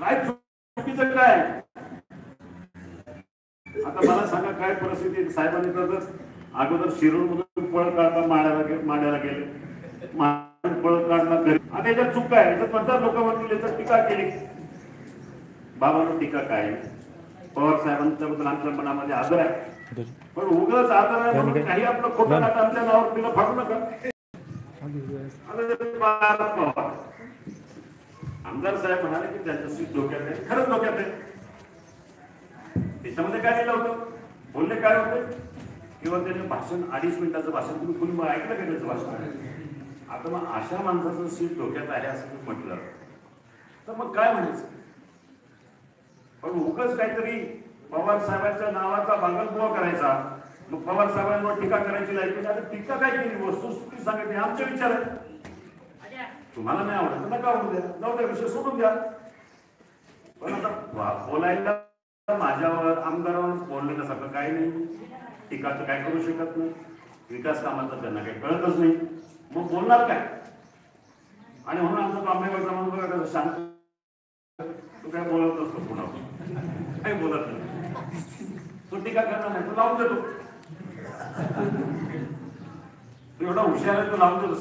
काय चुकीचं काय? आता मला सांगा काय परिस्थिती? साहेबांनी तर अगोदर शिरूर मधून पळ काढता माड्याला माड्याला गेले. पळ काढला घरी. आता याच्यात चूक काय? याच्यात म्हणतात लोक म्हणतील याच्यात टीका केली. बाबांवर टीका काय? पवार साहेबांच्या बद्दल आमच्या मनामध्ये आदर आहे. पण उगाच आदर आहे म्हणून काही आपलं खोटं आमच्या नावावर तिला फाडू नका. आमदार साहेब म्हणाले की त्यांच्याशी सीट डोक्यात आहे खरंच डोक्यात आहे त्याच्यामध्ये काय लिहिलं होतं? बोलले काय होते? किंवा त्याने भाषण अडीच मिनिटाचं भाषण तुम्ही कुणी मग ऐकलं का त्याचं भाषण? आता मग अशा माणसाचं सीट डोक्यात आले असं तुम्ही म्हटलं. तर मग काय म्हणायचं? पण उगच काहीतरी पवार साहेबांच्या नावाचा बागलबुवा करायचा. मग पवार साहेबांवर टीका करायची लायकी आता टीका काय केली? वस्तुस्थिती सांगितली आमचे विचार आहे तुम्हाला नाही आवडत तर नका आवडू द्या. जाऊ द्या विषय सोडून द्या. पण आता बोलायला माझ्यावर आमदारावर बोलण्यासारखं काही नाही. टीका तर काय करू शकत नाही. विकास कामाचं त्यांना काही कळतच नाही. मग बोलणार काय? आणि म्हणून आमचा तो म्हणून बघा कसं शांत. तू काय बोलत असतो पुन्हा काही बोलत नाही. तो टीका करणार नाही तो लावून देतो तू. एवढा हुशार आहे तो लावून देतो